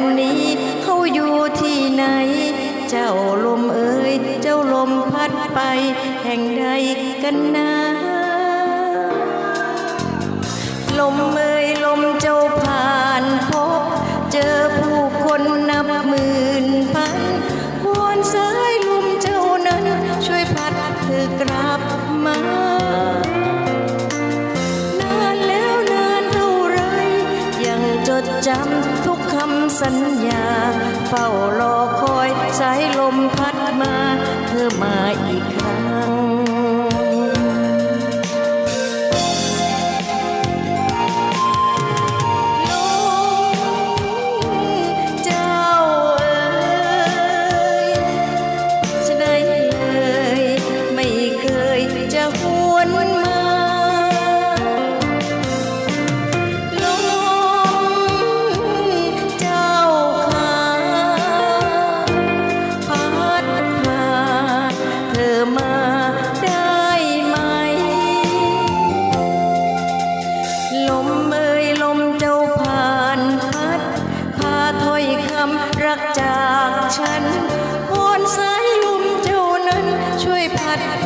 วันนี้เขาอยู่ที่ไหน เจ้าลมเอ่ยเจ้าลมพัดไป แห่งใดกันนะลม จำทุกคำสัญญา เฝ้ารอคอยสายลมพัดมา เธอมาอีก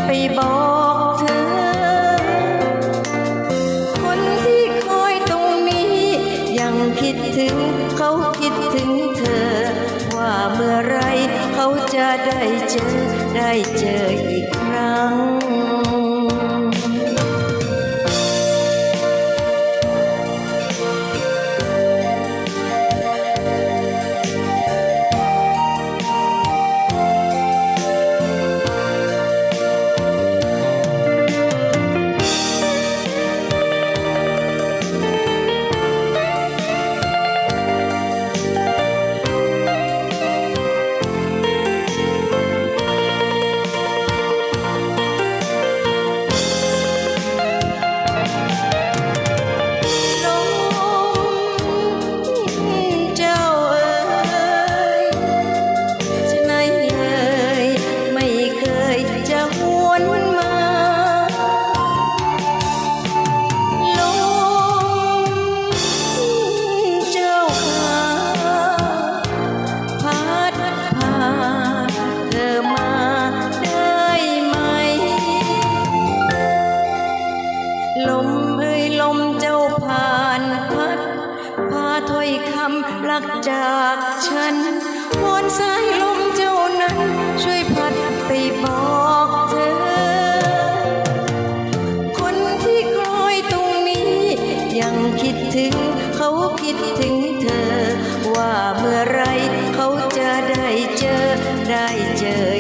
ไปบอกเธอ คนที่คอยตรงนี้ ยังคิดถึงเขาคิดถึงเธอ ว่าเมื่อไรเขาจะได้เจอ ได้เจออีกครั้ง ลมเอ้ยลมเจ้าผ่านพัดพาถ้อยคำลักจากฉันวอนสายลมเจ้านั้น ช่วยพัดไปบอกเธอ คนที่ลอยตรงนี้ ยังคิดถึงเขาคิดถึงเธอ ว่าเมื่อไรเขาจะได้เจอได้เจอ